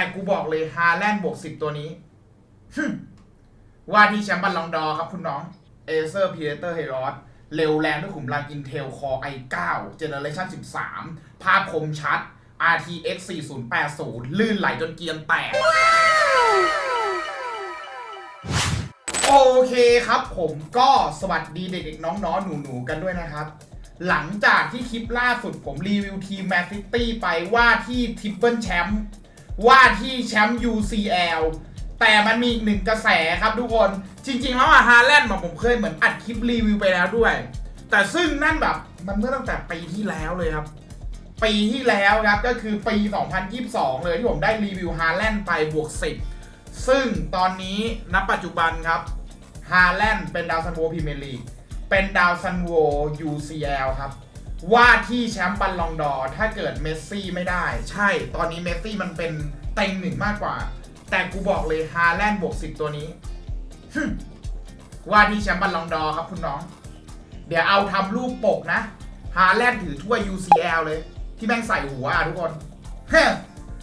แต่กูบอกเลยฮาแลนด์บวกสิบตัวนี้ ว่าที่แชมป์บัลลองดอร์ครับคุณน้องเอเซอร์พีเตอร์เฮรอสเร็วแรงด้วยขุมพลัง Intel Core i9 Generation 13 ภาพคมชัด RTX 4080 ลื่นไหลจนเกียร์แตก โอเคครับผมก็สวัสดีเด็กๆน้องๆ หนูๆ กันด้วยนะครับ หลังจากที่คลิปล่าสุดผมรีวิวทีมแมนซิตี้ไปว่าที่ทริปเปิลแชมป์ ว่าที่แชมป์ UCL แต่มันมีอีกหนึ่งกระแสครับทุกคน จริง ๆ แล้วอะฮาแลนด์ผมเคยเหมือนอัดคลิปรีวิวไปแล้วด้วย แต่ซึ่งนั่นแบบมันเมื่อตั้งแต่ปีที่แล้วเลยครับ ปีที่แล้วครับก็คือปี 2022 เลยที่ผมได้รีวิวฮาแลนด์ไปบวก 10 ซึ่งตอนนี้ณปัจจุบันครับฮาแลนด์เป็นดาวซันโวพรีเมียร์ลีกเป็นดาวซันโว UCL ครับ ว่าที่แชมป์บัลลองดอถ้าเกิดเมสซี่ไม่ได้ ใช่ตอนนี้เมสซี่มันเป็นเต็งหนึ่งมากกว่า แต่กูบอกเลยฮาแลนด์บวก10ตัวนี้ว่าที่แชมป์บัลลองดอครับคุณน้อง เดี๋ยวเอาทำรูปปกนะฮาแลนด์ถือถ้วย UCL เลย ที่แม่งใส่หัวอะทุกคนเฮ้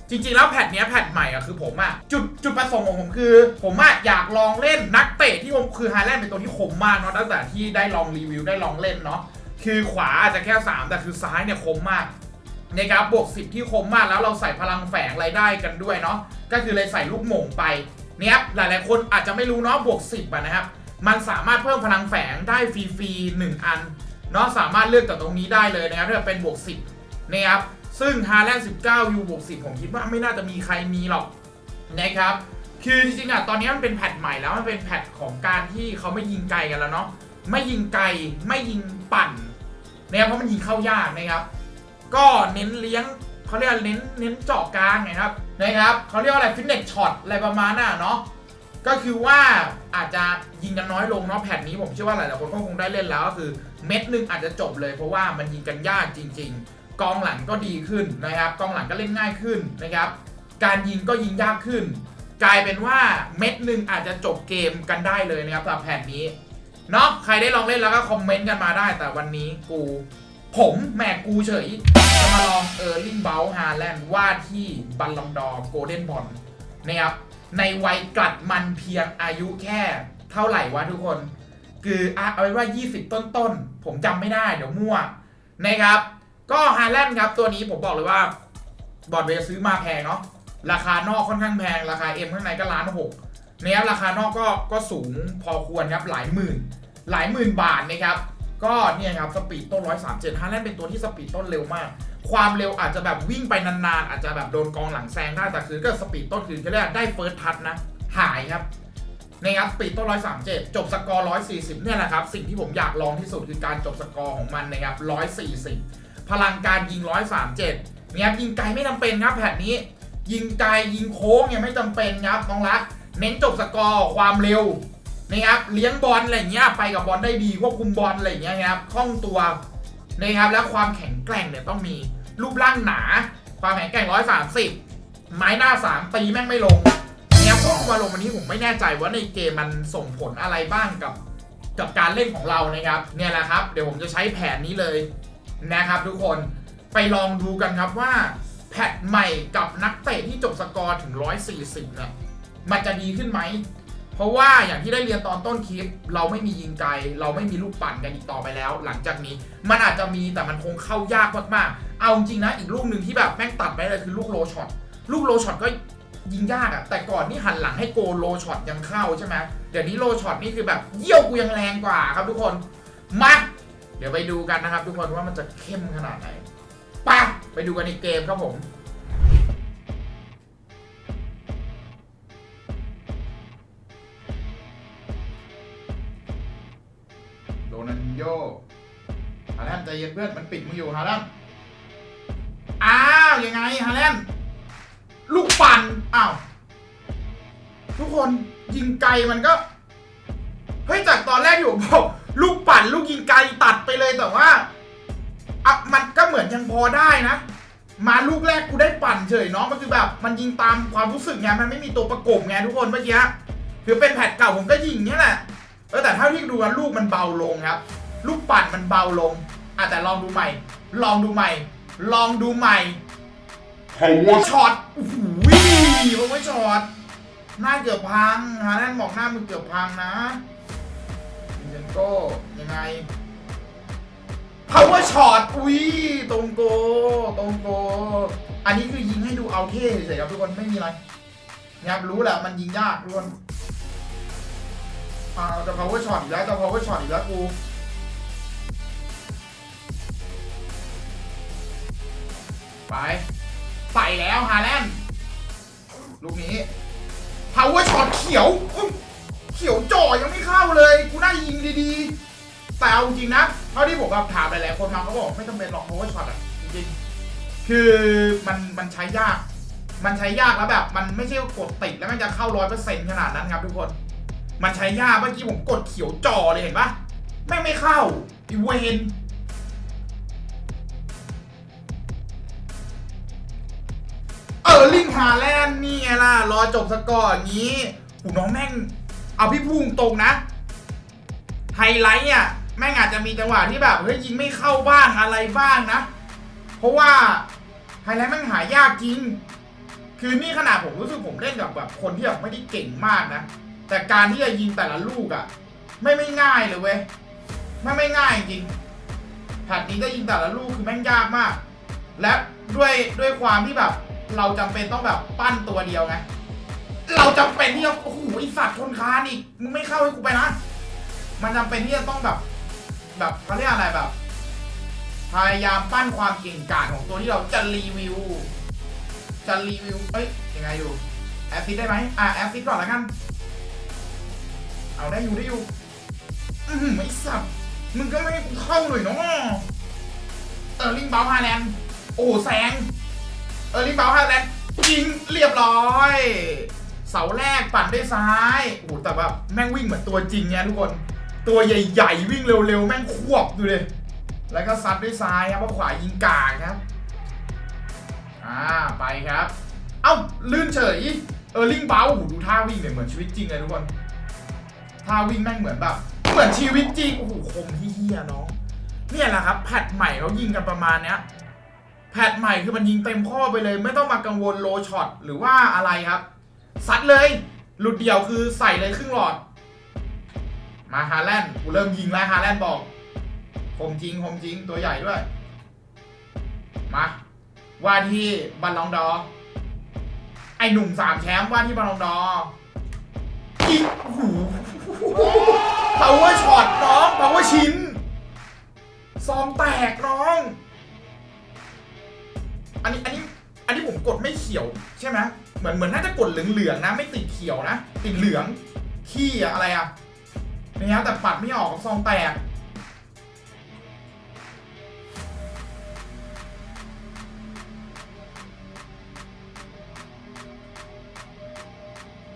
จริงๆ แล้วแพทเนี้ยแพทใหม่อะคือผมอะจุดจุดประสงค์ของผมคือ ผมอะอยากลองเล่นนักเตะที่ผมคือฮาแลนด์เป็นตัวที่คมมากเนาะตั้งแต่ที่ได้ลองรีวิวได้ลองเล่นเนาะ คือขวาอาจจะแค่ 3 แต่คือซ้ายเนี่ยคมมากนะครับบวก 10 ที่คมมากแล้วเราใส่พลังแฝงอะไรได้กันด้วยเนาะก็คือเลยใส่ลูกหม่งไปเนี่ยหลายๆคนอาจจะไม่รู้เนาะบวก 10อะนะครับ มันสามารถเพิ่มพลังแฝงได้ฟรีๆหนึ่งอันเนาะสามารถเลือกจากตรงนี้ได้เลยนะครับถ้าเป็นบวก 10นะครับซึ่งฮาแลนด์19 U บวก10 ผมคิดว่าไม่น่าจะมีใครมีหรอกนะครับคือจริงๆอะตอนนี้มันเป็นแพทใหม่แล้วมันเป็นแพทของการที่เขาไม่ยิงไกลกันแล้วเนาะไม่ยิงไกลไม่ยิงปั่น นะครับเพราะมันยิงเข้ายากนะครับ ก็เน้นเลี้ยงเขาเรียกเน้นเน้นเจาะกลางนะครับนะครับเขาเรียกว่าอะไรฟิตเนสช็อตอะไรประมาณน่ะเนาะก็คือว่าอาจจะยิงกันน้อยลงเนาะแพทนี้ผมเชื่อว่าหลายๆคนก็คงได้เล่นแล้วก็คือเม็ดหนึงอาจจะจบเลยเพราะว่ามันยิงกันยากจริง ๆ กองหลังก็ดีขึ้นนะครับ กองหลังก็เล่นง่ายขึ้นนะครับ การยิงก็ยิงยากขึ้น กลายเป็นว่าเม็ดหนึ่งอาจจะจบเกมกันได้เลยนะครับสำหรับแผ่นนี้ เนาะใครได้ลองเล่นแล้วก็คอมเมนต์กันมาได้ แต่วันนี้กูผมแหม่กูเฉยจะมาลองเออร์ลิงเบลฮาแลนด์ว่าที่บัลลองดอร์โกลเด้นบอลนะครับในวัยกลัดมันเพียงอายุแค่เท่าไหร่วะทุกคน คือเอาไว้ว่า 20 ต้นต้นๆผมจำไม่ได้เดี๋ยวมั่วนะครับ ก็ฮาแลนด์ครับตัวนี้ผมบอกเลยว่าบอดเวย์ซื้อมาแพงเนาะราคานอกค่อนข้างแพง ราคาเอ็มข้างในก็ล้านหก นะครับราคานอกก็ก็สูงพอควรครับหลายหมื่น หลายหมื่นบาทนะครับก็เนี่ยครับสปีดต้น137ฮาแลนด์เป็นตัวที่สปีดต้นเร็วมาก ความเร็วอาจจะแบบวิ่งไปนานๆ อาจจะแบบโดนกองหลังแซงได้แต่คือก็สปีดต้นคือจะเรียกได้เฟิร์สทัชนะ หายครับนะครับสปีดต้น137จบสกอร์140เนี่ยแหละครับ สิ่งที่ผมอยากลองที่สุดคือการจบสกอร์ของมันนะครับ140พลังการยิง137เจ็ดเนี่ยยิงไกลไม่จำเป็นครับแผ่นนี้ ยิงไกลยิงโค้งเนี่ยไม่จำเป็นครับน้องรัก เน้นจบสกอร์ความเร็วนะครับเลี้ยงบอลอะไรเงี้ยไปกับบอลได้ดีควบคุมบอลอะไรเงี้ยครับคล่องตัวนะครับแล้วความแข็งแกร่งเนี่ยต้องมีรูปร่างหนา ความแข็งแกร่ง130ไม้หน้า3ตีแม่งไม่ลงเนี่ยพวกมาลงวันนี้ผมไม่แน่ใจว่าในเกมมันส่งผลอะไรบ้างกับกับการเล่นของเรานะครับ เนี่ยแหละครับ เดี๋ยวผมจะใช้แผนนี้เลยนะครับทุกคนไปลองดูกันครับว่า แพทใหม่กับนักเตะที่จบสกอร์ถึง 140เนี่ย มันจะดีขึ้นไหม เพราะว่าอย่างที่ได้เรียนตอนต้นคลิป เราไม่มียิงไกล เราไม่มีลูกปั่นกันอีกต่อไปแล้ว หลังจากนี้มันอาจจะมีแต่มันคงเข้ายากมากๆเอาจริงนะอีกลูกหนึ่งที่แบบแม่งตัดไปเลยคือลูกโลช็อตลูกโลช็อตก็ยิงยากอะแต่ก่อนนี่หันหลังให้โกโลช็อตยังเข้าใช่ไหมเดี๋ยวนี้โลช็อตนี่คือแบบเยี่ยวกูยังแรงกว่าครับทุกคนมาเดี๋ยวไปดูกันนะครับ ทุกคนว่ามันจะเข้มขนาดไหนไปไปดูกันในเกมครับผม เย็นเพื่อนมันปิดมึงอยู่ฮาแลนด์อ้าวยังไงฮาแลนด์ลูกปั่นอ้าวทุกคนยิงไกลมันก็เฮ้ยจากตอนแรกอยู่บอกลูกปั่นลูกยิงไกลตัดไปเลยแต่ว่าอะมันก็เหมือนยังพอได้นะ มาลูกแรกกูได้ปั่นเฉยเนาะมันคือแบบ มันยิงตามความรู้สึกไงมันไม่มีตัวประกบไงทุกคนเมื่อกี้คือเป็นแพทเก่าผมก็ยิงเนี้ยแหละเออแต่เท่าที่ดูนลูกมันเบาลงครับ ลูกปัดมันเบาลง อะแต่ลองดูใหม่ ลองดูใหม่ ลองดูใหม่ Power ช็อตโอ้โหเพราะว่าช็อต หน้าเกือบพังฮาแลนด์บอกหน้ามึงเกือบพังนะดิเจนโก้ยังไง power shot อุ้ยตรงโก ตรงโก อันนี้คือยิงให้ดูเอาเท่เฉยๆครับทุกคนไม่มีอะไรนะครับรู้แหละมันยิงยากทุกคนอ่าจะ power shot อีกแล้วจะ power shot อีกแล้วกู ไปไปแล้วฮาแลนด์ลูกนี้ power shot เขียวเขียวจ่อยังไม่เข้าเลย กูน่ายิงดีๆ แต่เอาจริงนะเท่าที่ผมแบบถามหลายๆคนมาเขาบอกไม่จำเป็นหรอก power shot อะ จริงๆ คือมันมันใช้ยาก มันใช้ยากแล้วแบบ มันไม่ใช่กดติดแล้วมันจะเข้าร้อยเปอร์เซ็นต์ขนาดนั้นครับทุกคน มันใช้ยากเมื่อกี้ผมกดเขียวจ่อเลยเห็นปะแม่งไม่เข้าอีเวน เออร์ลิงฮาแลนด์นี่ไงล่ะ รอจบสกอร์อย่างนี้หูน้องแม่ง เอาพี่พุ่งตรงนะ ไฮไลท์อะแม่งอาจจะมีจังหวะที่แบบเฮ้ยยิงไม่เข้าบ้างอะไรบ้างนะ เพราะว่าไฮไลท์แม่งหายากจริง คือนี่ขนาดผมรู้สึกผมเล่นกับแบบคนที่แบบไม่ได้เก่งมากนะ แต่การที่จะยิงแต่ละลูกอะ ไม่ไม่ง่ายเลยเว้ยไม่ไม่ง่ายจริงแพทนี้ก็ยิงแต่ละลูกคือแม่งยากมาก และด้วยด้วยความที่แบบ เราจำเป็นต้องแบบปั้นตัวเดียวไง เราจำเป็นที่จะโอ้โหไอสัตว์ชนคานอีกมึงไม่เข้าให้กูไปนะ มันจำเป็นที่จะต้องแบบ แบบเขาเรียกอะไรแบบ พยายามปั้นความเก่งกาจของตัวที่เราจะรีวิว จะรีวิว เอ้ยยังไงอยู่ แอฟซิดได้ไหมอะแอฟซิดก่อนละกัน เอาได้อยู่ได้อยู่ อือหือไอสัตว์มึงก็ไม่ให้กูเข้าหน่อยเนาะเออลิงเบลฮาแลนด์โอ้แซง ออร์ลิงเบลฮาแลนด์ยิงเรียบร้อย เสาแรกปั่นด้วยซ้ายโอ้โหแต่แบบแม่งวิ่งเหมือนตัวจริงเนี่ยทุกคน ตัวใหญ่ๆ วิ่งเร็วๆ แม่งควบดูเลย แล้วก็ซัดด้วยซ้ายครับเพราะขวายิงกากครับ อ่าไปครับ เอ้าลื่นเฉย เออร์ลิงเบลโอ้โหดูท่าวิ่งเนี่ยเหมือนชีวิตจริงเลยทุกคน ท่าวิ่งแม่งเหมือนแบบเหมือนชีวิตจริง โอ้โหคมเฮี้ยน้อง เนี่ยแหละครับแพทใหม่เขายิงกันประมาณเนี้ย พทใหม่คือมันยิงเต็มข้อไปเลย ไม่ต้องมากังวลโลช็อตหรือว่าอะไรครับซัดเลย หลุดเดี่ยวคือใส่เลยครึ่งหลอด มาฮาแลนด์กูเริ่มยิงแล้วฮาแลนด์บอกคมจริงคมจริงตัวใหญ่ด้วย มาว่าที่บัลลองดอ ไอหนุ่มสามแชมป์ว่าที่บัลลองดอร์ยิงโอ้โห power shot น้อง power ชิ้นซองแตกน้อง อันนี้อันนี้อันนี้ผมกดไม่เขียวใช่ไหมเหมือนเหมือนน่าจะกดเหลืองๆนะ ไม่ติดเขียวนะ ติดเหลืองขี้อะอะไรอะนี่ฮะแต่ปัดไม่ออกซองแตก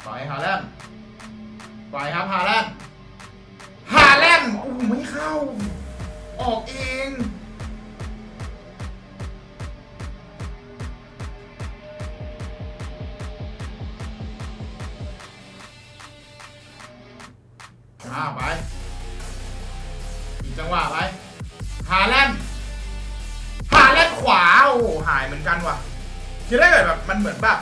ปล่อยฮาแลนด์ปล่อยครับฮาแลนด์ฮาแลนด์โอ้ไม่เข้า ออกเอง หายเหมือนกันว่ะ คือถ้าเกิดแบบมันเหมือนแบบ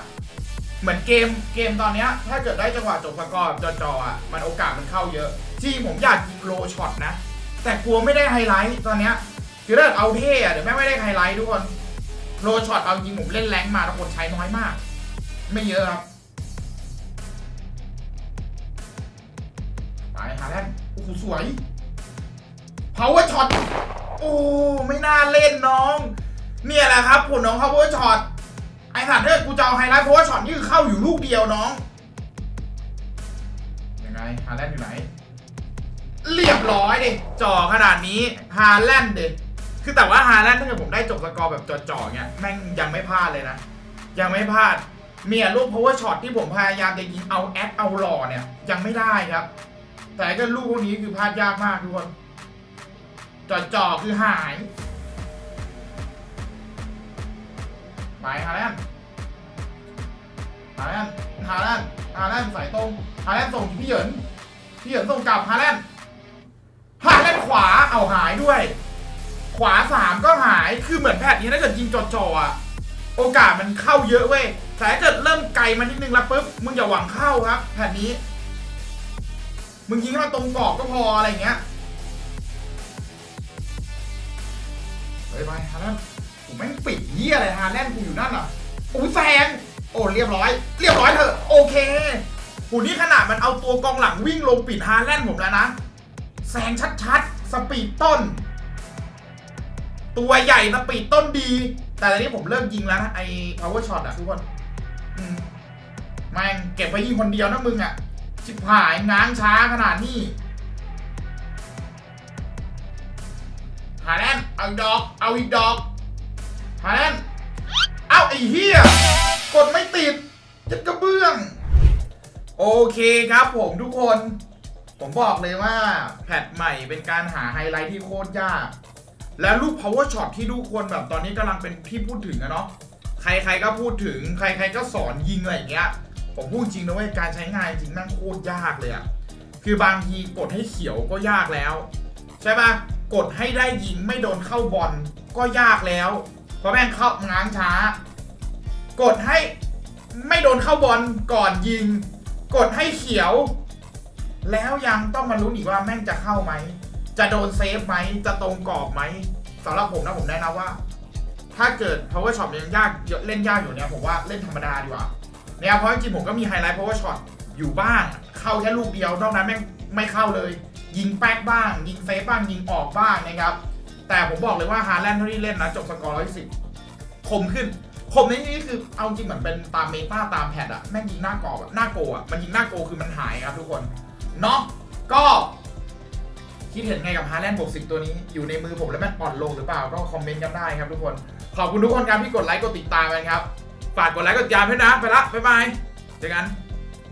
เหมือนเกมเกมตอนเนี้ย ถ้าเกิดได้จังหวะจบสกอร์แบบจอๆอะมันโอกาสมันเข้าเยอะที่ผมอยากยิงโลช็อตนะ แต่กลัวไม่ได้ไฮไลท์ตอนเนี้ยคือถ้าเอาเท่อะเดี๋ยวแม่งไม่ได้ไฮไลท์ทุกคนโลช็อตเอาจริงผมเล่นแรงมาทุกคนใช้น้อยมาก ไม่เยอะครับไปหาแลนโอ้โหสวย power shot โอ้ ไม่น่าเล่นน้อง เนี่ยแหละครับผลของ power shot ไอ้สัตว์เด้อกูจะเอาไฮไลท์ power shot นี่คือเข้าอยู่ลูกเดียวน้อง ยังไงฮาแลนด์อยู่ไหน เรียบร้อยดิจ่อขนาดนี้ฮาแลนด์เด็คือแต่ว่าฮาแลนด์ถ้าเกิดผมได้จบสกอร์แบบจ่อๆเงี้ยแม่งยังไม่พลาดเลยนะ ยังไม่พลาดเมียลูก power shot ที่ผมพยายามจะยิงเอาแอดเอาหล่อเนี่ย ยังไม่ได้ครับ แต่ก็ลูกพวกนี้คือพลาดยากมากทุกคนจ่อๆคือหาย ไปฮาแลนด์ฮาแลนด์ฮาแลนด์ฮาแลนด์สายตรงฮาแลนด์ส่งที่พี่เหยินพี่เหยินส่งกลับฮาแลนด์ฮาแลนด์ขวาเอาหายด้วย ขวาสามก็หายคือเหมือนแพทนี้ถ้าเกิดยิงจ่อๆอะโอกาสมันเข้าเยอะเว้ยแต่ถ้าเกิดเริ่มไกลมานิดนึงแล้วปุ๊บมึงอย่าหวังเข้าครับ แผ่นนี้ มึงยิงให้มันตรงกรอบก็พออะไรเงี้ยเฮ้ยไปฮาแลนด์ กูแม่งปิดเยี่ยอะไรฮาแลนด์กูอยู่นั่นอะโอ้ยแซงโอ้เรียบร้อย เรียบร้อยเถอะโอเคหูนี่ขนาดมันเอาตัวกองหลังวิ่งลงปิดฮาแลนด์ผมแล้วนะแซงชัดๆ สปีดต้น ตัวใหญ่สปีดต้นดี แต่ตอนนี้ผมเลิกยิงแล้วนะไอ้ power shot อะทุกคนมแม่งเก็บไว้ยิงคนเดียวนะมึงอะชิบหายง้างช้าขนาดนี้หาแลนด์เอาอีกดอก เอาอีกดอก หาแลนด์เอาไอ้เหี้ยกดไม่ติดยัดกระเบื้อง โอเคครับผมทุกคน ผมบอกเลยว่าแพทใหม่เป็นการหาไฮไลท์ที่โคตรยาก แล้วลูก power shot ที่ทุกคนแบบตอนนี้กำลังเป็นที่พูดถึงอะเนาะใครๆก็พูดถึงใครๆก็สอนยิงอะไรอย่างเงี้ยผมพูดจริงนะเว้ยการใช้งานจริงแม่งโคตรยากเลยอะคือบางทีกดให้เขียวก็ยากแล้ว ใช่ปะกดให้ได้ยิงไม่โดนเข้าบอลก็ยากแล้ว เพราะแม่งเข้าง้างช้า กดให้ไม่โดนเข้าบอลก่อนยิง กดให้เขียว แล้วยังต้องมาลุ้นอีกว่าแม่งจะเข้าไหม จะโดนเซฟไหม จะตรงกรอบไหมสำหรับผมนะผมแนะนำว่า ถ้าเกิด power shot ยังยากเล่นยากอยู่เนี่ยผมว่าเล่นธรรมดาดีกว่าเนี่ยเพราะจริงผมก็มีไฮไลท์ power shot อยู่บ้าง เข้าแค่ลูกเดียวนอกนั้นแม่งไม่เข้าเลย ยิงแป๊กบ้าง ยิงเซฟบ้างยิงออกบ้างนะครับ แต่ผมบอกเลยว่าฮาแลนด์เท่าที่เล่นนะจบสกอร์110คมขึ้นคมในที่นี้คือเอาจริงเหมือนเป็นตามเมตาตามแพทอะแม่งยิงหน้ากรอบอะหน้าโกอะมันยิงหน้าโกคือมันหายครับทุกคนเนาะก็คิดเห็นไงกับฮาแลนด์บวกสิตัวนี้ อยู่ในมือผมแล้วแม่งอ่อนลงหรือเปล่า ก็คอมเมนต์กันได้ครับทุกคน ขอบคุณทุกคนครับที่กดไลค์กดติดตามกันครับ ฝากกดไลค์กดติดตามด้วยนะ ไปละ บ๊ายบาย เจอกัน